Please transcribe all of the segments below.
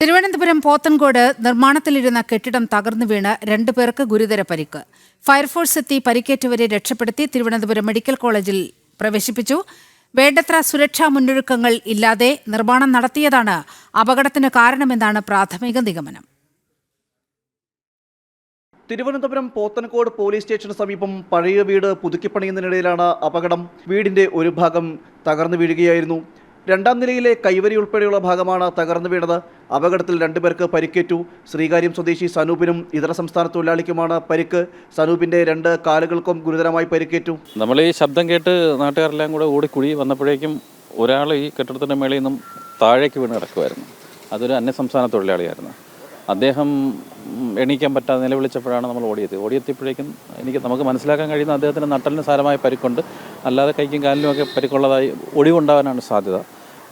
തിരുവനന്തപുരം പോത്തൻകോട് നിർമ്മാണത്തിലിരുന്ന കെട്ടിടം തകർന്നു വീണ് രണ്ടു പേർക്ക് ഗുരുതര പരിക്ക്. ഫയർഫോഴ്സ് എത്തി പരിക്കേറ്റവരെ രക്ഷപ്പെടുത്തി തിരുവനന്തപുരം മെഡിക്കൽ കോളേജിൽ പ്രവേശിപ്പിച്ചു. വേണ്ടത്ര സുരക്ഷാ മുന്നൊരുക്കങ്ങൾ ഇല്ലാതെ നിർമ്മാണം നടത്തിയതാണ് അപകടത്തിന് കാരണമെന്നാണ് പ്രാഥമിക നിഗമനം. തിരുവനന്തപുരം പോത്തൻകോട് പോലീസ് സ്റ്റേഷന് സമീപം പഴയ വീട് പുതുക്കിപ്പണിയുന്നതിനിടയിലാണ് അപകടം. വീടിന്റെ ഒരു ഭാഗം തകർന്നു വീഴുകയായിരുന്നു. രണ്ടാം നിലയിലെ കൈവരി ഉൾപ്പെടെയുള്ള ഭാഗമാണ് തകർന്നു വീണത്. അപകടത്തിൽ രണ്ടുപേർക്ക് പരിക്കേറ്റു. ശ്രീകാര്യം സ്വദേശി സനൂപിനും ഇതര സംസ്ഥാന തൊഴിലാളിക്കുമാണ് പരിക്ക്. സനൂപിന്റെ രണ്ട് കാലുകൾക്കും ഗുരുതരമായി പരിക്കേറ്റു. നമ്മൾ ഈ ശബ്ദം കേട്ട് നാട്ടുകാരെല്ലാം കൂടെ ഓടിക്കുഴി വന്നപ്പോഴേക്കും ഒരാൾ ഈ കെട്ടിടത്തിന്റെ മേളിൽ നിന്നും താഴേക്ക് വീണ് കിടക്കുമായിരുന്നു അതൊരു അന്യസംസ്ഥാന തൊഴിലാളിയായിരുന്നു. അദ്ദേഹം എണീക്കാൻ പറ്റാതെ നിലവിളിച്ചപ്പോഴാണ് നമ്മൾ ഓടിയത്. ഓടിയെത്തിയപ്പോഴേക്കും എനിക്ക് നമുക്ക് മനസ്സിലാക്കാൻ കഴിയുന്ന അദ്ദേഹത്തിന് നട്ടലിന് സാരമായ പരിക്കുണ്ട്. അല്ലാതെ കൈക്കും കാലിനും ഒക്കെ പരിക്കുള്ളതായി ഒടിവുണ്ടാവാനാണ് സാധ്യത.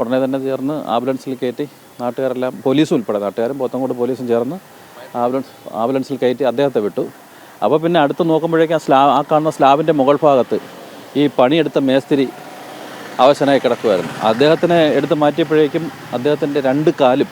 ഉടനെ തന്നെ ചേർന്ന് ആംബുലൻസിൽ കയറ്റി നാട്ടുകാരെല്ലാം പോലീസും ഉൾപ്പെടെ. നാട്ടുകാരും പോത്തങ്കോട് പോലീസും ചേർന്ന് ആംബുലൻസ് ആംബുലൻസിൽ കയറ്റി അദ്ദേഹത്തെ വിട്ടു. അപ്പോൾ പിന്നെ അടുത്ത് നോക്കുമ്പോഴേക്കും ആ സ്ലാ ആ കാണുന്ന സ്ലാബിന്റെ മുകൾ ഭാഗത്ത് ഈ പണിയെടുത്ത മേസ്തിരി അവശനായി കിടക്കുമായിരുന്നു അദ്ദേഹത്തിനെ എടുത്ത് മാറ്റിയപ്പോഴേക്കും അദ്ദേഹത്തിന്റെ രണ്ട് കാലും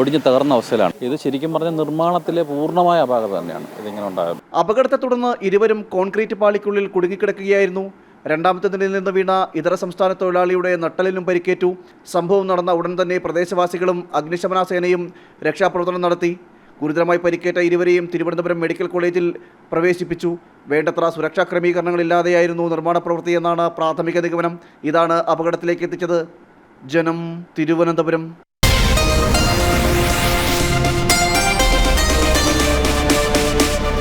ഒടിഞ്ഞു തകർന്ന അവസ്ഥയിലാണ്. ഇത് ശരിക്കും പറഞ്ഞ നിർമ്മാണത്തിലെ പൂർണമായ അപാകത തന്നെയാണ് ഇതിങ്ങനെ ഉണ്ടായത്. അപകടത്തെ തുടർന്ന് ഇരുവരും കോൺക്രീറ്റ് പാളിക്കുള്ളിൽ കുടുങ്ങിക്കിടക്കുകയായിരുന്നു. രണ്ടാമത്തെ നിലയിൽ നിന്ന് വീണ ഇതര സംസ്ഥാന തൊഴിലാളിയുടെ നട്ടലിനും പരിക്കേറ്റു. സംഭവം നടന്ന ഉടൻ തന്നെ പ്രദേശവാസികളും അഗ്നിശമന സേനയും രക്ഷാപ്രവർത്തനം നടത്തി. ഗുരുതരമായി പരിക്കേറ്റ ഇരുവരെയും തിരുവനന്തപുരം മെഡിക്കൽ കോളേജിൽ പ്രവേശിപ്പിച്ചു. വേണ്ടത്ര സുരക്ഷാ ക്രമീകരണങ്ങളില്ലാതെയായിരുന്നു നിർമ്മാണ പ്രവൃത്തി എന്നാണ് പ്രാഥമിക നിഗമനം. ഇതാണ് അപകടത്തിലേക്ക് എത്തിച്ചത്. ജനം തിരുവനന്തപുരം.